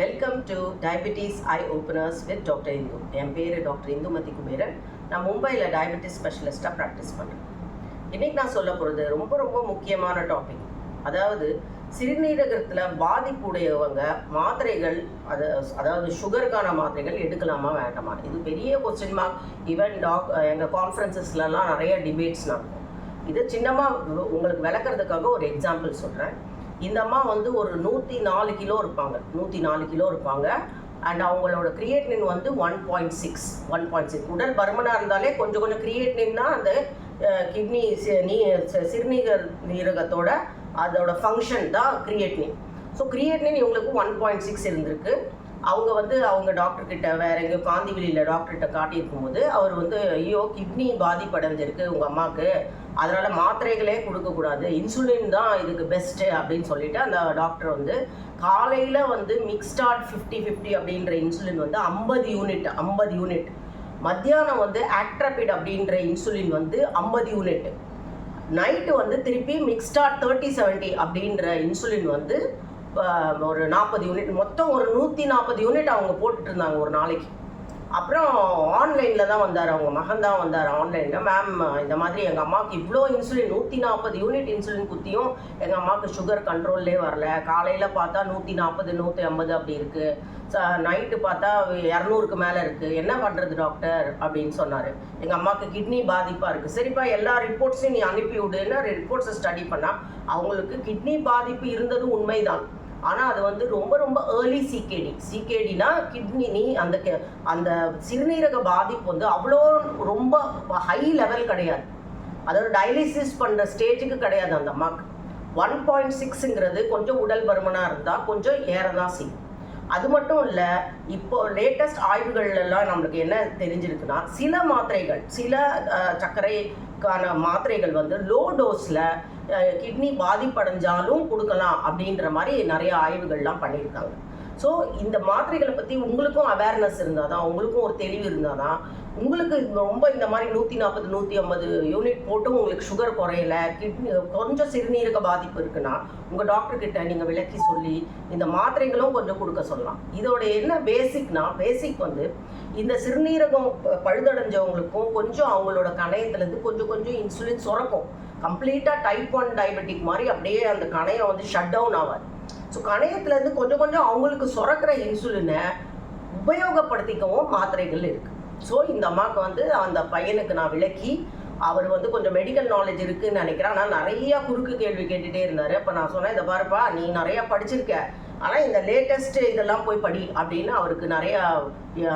Welcome to diabetes eye openers with doctor Indu என் பேர் doctor Indumathi Kuberan. நான் மும்பையில் டயபெட்டிஸ் ஸ்பெஷலிஸ்ட்டாக ப்ராக்டிஸ் பண்ணுறேன் இன்றைக்கி நான் சொல்ல போகிறது ரொம்ப ரொம்ப முக்கியமான டாபிக் அதாவது சிறுநீரகத்தில் பாதிப்புடையவங்க மாத்திரைகள் அது அதாவது சுகருக்கான மாத்திரைகள் எடுக்கலாமா வேண்டாமா? இது பெரிய கொஸ்டின் மார்க் ஈவன் டாக் எங்கள் கான்ஃபரன்சஸ்லலாம் நிறைய டிபேட்ஸ் நடக்கும். இது சின்னமாக உங்களுக்கு விளக்குறதுக்காக ஒரு எக்ஸாம்பிள் சொல்கிறேன் இந்த அம்மா வந்து ஒரு நூற்றி நாலு கிலோ இருப்பாங்க. நூற்றி நாலு கிலோ இருப்பாங்க. அண்ட் அவங்களோட கிரியேட்னின் வந்து one point six one point six உடல் பருமனாக இருந்தாலே கொஞ்சம் கொஞ்சம் கிரியேட்னின்னா அந்த கிட்னி நீ சி- சிறுநீரக நீரகத்தோட அதோட ஃபங்க்ஷன் தான் கிரியேட்னின் ஸோ கிரியேட்னின் இவங்களுக்கு ஒன் பாயிண்ட் சிக்ஸ் இருந்திருக்கு. அவங்க வந்து அவங்க டாக்டர் கிட்ட வேற எங்கேயோ காந்திவெளியில் டாக்டர்கிட்ட காட்டியிருக்கும் போது அவர் வந்து ஐயோ கிட்னி பாதிப்படைஞ்சிருக்கு உங்கள் அம்மாவுக்கு அதனால மாத்திரைகளே கொடுக்கக்கூடாது இன்சுலின் தான் இதுக்கு பெஸ்ட்டு அப்படின்னு சொல்லிட்டு அந்த டாக்டர் வந்து காலையில் வந்து மிக்ஸ்டார்ட் ஃபிஃப்டி ஃபிஃப்டி அப்படின்ற இன்சுலின் வந்து ஐம்பது யூனிட் ஐம்பது யூனிட் மத்தியானம் வந்து ஆக்ட்ரபிட் அப்படின்ற இன்சுலின் வந்து ஐம்பது யூனிட் நைட்டு வந்து திருப்பி மிக்ஸ்டார்ட் தேர்ட்டி செவன்ட்டி அப்படின்ற இன்சுலின் வந்து ஒரு நாற்பது யூனிட் மொத்தம் ஒரு நூற்றி நாற்பது யூனிட் அவங்க போட்டுட்டு இருந்தாங்க ஒரு நாளைக்கு. அப்புறம் ஆன்லைனில் தான் வந்தார் அவங்க மகன் தான் வந்தார் ஆன்லைனில் மேம் இந்த மாதிரி எங்கள் அம்மாவுக்கு இவ்வளோ இன்சுலின் நூற்றி நாற்பது யூனிட் இன்சுலின் குத்தியும் எங்கள் அம்மாவுக்கு சுகர் கண்ட்ரோல்லே வரல. காலையில் பார்த்தா நூற்றி நாற்பது நூற்றி ஐம்பது அப்படி இருக்குது நைட்டு பார்த்தா இரநூறுக்கு மேலே இருக்குது என்ன பண்ணுறது டாக்டர் அப்படின்னு சொன்னார். எங்கள் அம்மாவுக்கு கிட்னி பாதிப்பாக இருக்குது சரிப்பா எல்லா ரிப்போர்ட்ஸையும் நீ அனுப்பி விடுன்னு ரிப்போர்ட்ஸை ஸ்டடி பண்ணால் அவங்களுக்கு கிட்னி பாதிப்பு இருந்தது உண்மைதான். ஆனால் அது வந்து ரொம்ப ரொம்ப ஏர்லி சிகேடி சிகேடினா கிட்னி நீ அந்த கெ- அந்த சிறுநீரக பாதிப்பு வந்து அவ்வளோ ரொம்ப ஹை லெவல் கிடையாது. அதோட டயாலிசிஸ் பண்ணுற ஸ்டேஜுக்கு கிடையாது அந்த அம்மாவுக்கு ஒன் பாயிண்ட் சிக்ஸுங்கிறது கொஞ்சம் உடல் பருமனாக இருந்தால் கொஞ்சம் ஏற தான் செய்யும். அது மட்டும் இல்லை இப்போ லேட்டஸ்ட் ஆய்வுகள்லாம் நம்மளுக்கு என்ன தெரிஞ்சிருக்குன்னா சில மாத்திரைகள் சில சர்க்கரைக்கான மாத்திரைகள் வந்து லோ டோஸில் கிட்னி பாதிப்படைஞ்சாலும் கொடுக்கலாம் அப்படின்ற மாதிரி நிறைய ஆய்வுகள்லாம் பண்ணியிருக்காங்க. ஸோ இந்த மாத்திரைகளை பற்றி உங்களுக்கும் அவேர்னஸ் இருந்தால் தான் உங்களுக்கும் ஒரு தெளிவு இருந்தால் தான் உங்களுக்கு ரொம்ப இந்த மாதிரி நூற்றி நாற்பது நூற்றி ஐம்பது யூனிட் போட்டும் உங்களுக்கு சுகர் குறையல கிட்னி கொஞ்சம் சிறுநீரக பாதிப்பு இருக்குன்னா உங்கள் டாக்டர்கிட்ட நீங்கள் விளக்கி சொல்லி இந்த மாத்திரைகளும் கொஞ்சம் கொடுக்க சொல்லலாம். இதோட என்ன பேசிக்னா பேசிக் வந்து இந்த சிறுநீரகம் பழுதடைஞ்சவங்களுக்கும் கொஞ்சம் அவங்களோட கணையத்துலேருந்து கொஞ்சம் கொஞ்சம் இன்சுலின் சுரக்கும். கம்ப்ளீட்டாக டைப் ஒன் டயபெட்டிக் மாதிரி அப்படியே அந்த கணையம் வந்து ஷட் டவுன் ஆகாது ஸோ கணையத்துலேருந்து கொஞ்சம் கொஞ்சம் அவங்களுக்கு சுரக்கிற இன்சுலினை உபயோகப்படுத்திக்கவும் மாத்திரைகள் இருக்குது ஸோ இந்த அம்மாவுக்கு வந்து அந்த பையனுக்கு நான் விளக்கி அவர் வந்து கொஞ்சம் மெடிக்கல் நாலேஜ் இருக்குன்னு நினைக்கிறேன். ஆனால் நிறைய குறுக்கு கேள்வி கேட்டுகிட்டே இருந்தார். அப்போ நான் சொன்னேன் இதை பாருப்பா நீ நிறையா படிச்சிருக்க. ஆனால் இந்த லேட்டஸ்ட் இதெல்லாம் போய் படி அப்படின்னு அவருக்கு நிறையா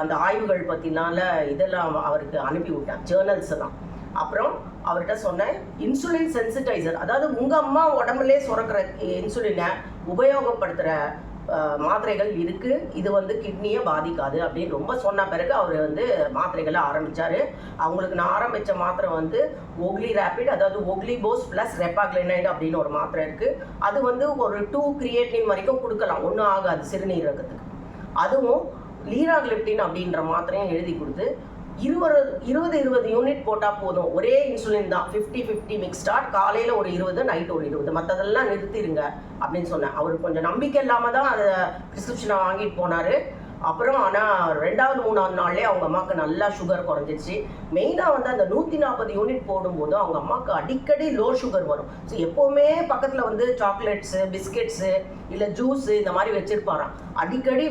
அந்த ஆய்வுகள் பற்றினால இதெல்லாம் அவருக்கு அனுப்பி விட்டேன் ஜேர்னல்ஸ் எல்லாம். அப்புறம் அவர்கிட்ட சொன்னேன் இன்சுலின் சென்சிடைசர் அதாவது உங்கள் அம்மா உடம்புலே சுரக்கிற இன்சுலினை உபயோகப்படுத்துகிற மாத்திரைகள் இருக்குது இது வந்து கிட்னியை பாதிக்காது அப்படின்னு ரொம்ப சொன்ன பிறகு அவர் வந்து மாத்திரைகளை ஆரம்பித்தார் அவங்களுக்கு நான் ஆரம்பித்த மாத்திரை வந்து ஒக்லி ரேபிட் அதாவது ஒக்லி போஸ் ப்ளஸ் ரெப்பாக்ளினைடு அப்படின்னு ஒரு மாத்திரை இருக்குது அது வந்து ஒரு டூ கிரியேட்டின் வரைக்கும் கொடுக்கலாம். ஒன்றும் ஆகாது சிறுநீரகத்துக்கு. அதுவும் லீராக்லிப்டின் அப்படின்ற மாத்திரையும் எழுதி கொடுத்து இருபது இருபது இருபது யூனிட் போட்டால் போதும். ஒரே இன்சுலின் தான். ஃபிஃப்டி ஃபிஃப்டி மிக்ஸ்டார்ட் காலையில் ஒரு இருபது நைட் ஒரு இருபது. மற்றதெல்லாம் நிறுத்திடுங்க அப்படின்னு சொன்னேன். அவர் கொஞ்சம் நம்பிக்கை இல்லாமல் தான் அதை ப்ரிஸ்கிரிப்ஷனை வாங்கிட்டு போனார். அப்புறம் ஆனால் ரெண்டாவது மூணாவது நாள்லேயே அவங்க அம்மாவுக்கு நல்லா சுகர் குறைஞ்சிச்சு மெயினாக வந்து அந்த நூற்றி நாற்பது யூனிட் போடும்போது அவங்க அம்மாவுக்கு அடிக்கடி லோ சுகர் வரும். ஸோ எப்போவுமே பக்கத்தில் வந்து சாக்லேட்ஸு பிஸ்கெட்ஸு இல்லை ஜூஸு இந்த மாதிரி வச்சுருப்பாராம். அடிக்கடி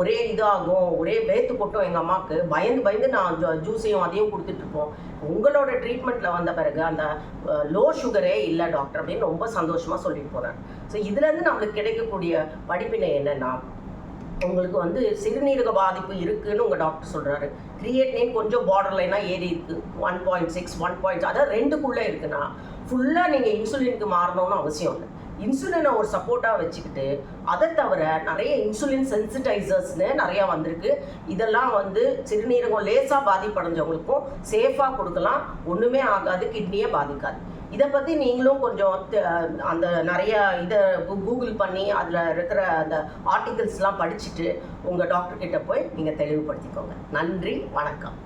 ஒரே இதாகும் ஒரே வேத்து கொட்டும் எங்கள் அம்மாவுக்கு பயந்து பயந்து நான் ஜூஸையும் அதையும் கொடுத்துட்ருப்போம் உங்களோட ட்ரீட்மெண்ட்டில் வந்த பிறகு அந்த லோ சுகரே இல்லை டாக்டர் அப்படின்னு ரொம்ப சந்தோஷமாக சொல்லிட்டு போகிறேன் ஸோ இதுலேருந்து நம்மளுக்கு கிடைக்கக்கூடிய படிப்பினை என்னென்னா உங்களுக்கு வந்து சிறுநீரக பாதிப்பு இருக்குன்னு உங்கள் டாக்டர் சொல்கிறாரு கிரியேட்னின் கொஞ்சம் பார்டர் லைனாக ஏறி இருக்கு. One point six one point அதாவது ரெண்டுக்குள்ளே இருக்குன்னா ஃபுல்லாக நீங்கள் இன்சுலினுக்கு மாறணும்னு அவசியம் இல்லை. இன்சுலினை ஒரு சப்போர்ட்டாக வச்சுக்கிட்டு அதை தவிர நிறைய இன்சுலின் சென்சிடைசர்ஸ்னு நிறையா வந்திருக்கு. இதெல்லாம் வந்து சிறுநீரகம் லேசாக பாதிப்படைஞ்சவங்களுக்கும் சேஃபாக கொடுக்கலாம். ஒன்றுமே ஆகாது கிட்னியை பாதிக்காது. இதை பற்றி நீங்களும் கொஞ்சம் அந்த நிறைய இதை கூகுள் பண்ணி அதில் இருக்கிற அந்த ஆர்டிகல்ஸ்லாம் படிச்சுட்டு உங்கள் டாக்டர் கிட்ட போய் நீங்கள் தெளிவுபடுத்திக்கோங்க. நன்றி வணக்கம்.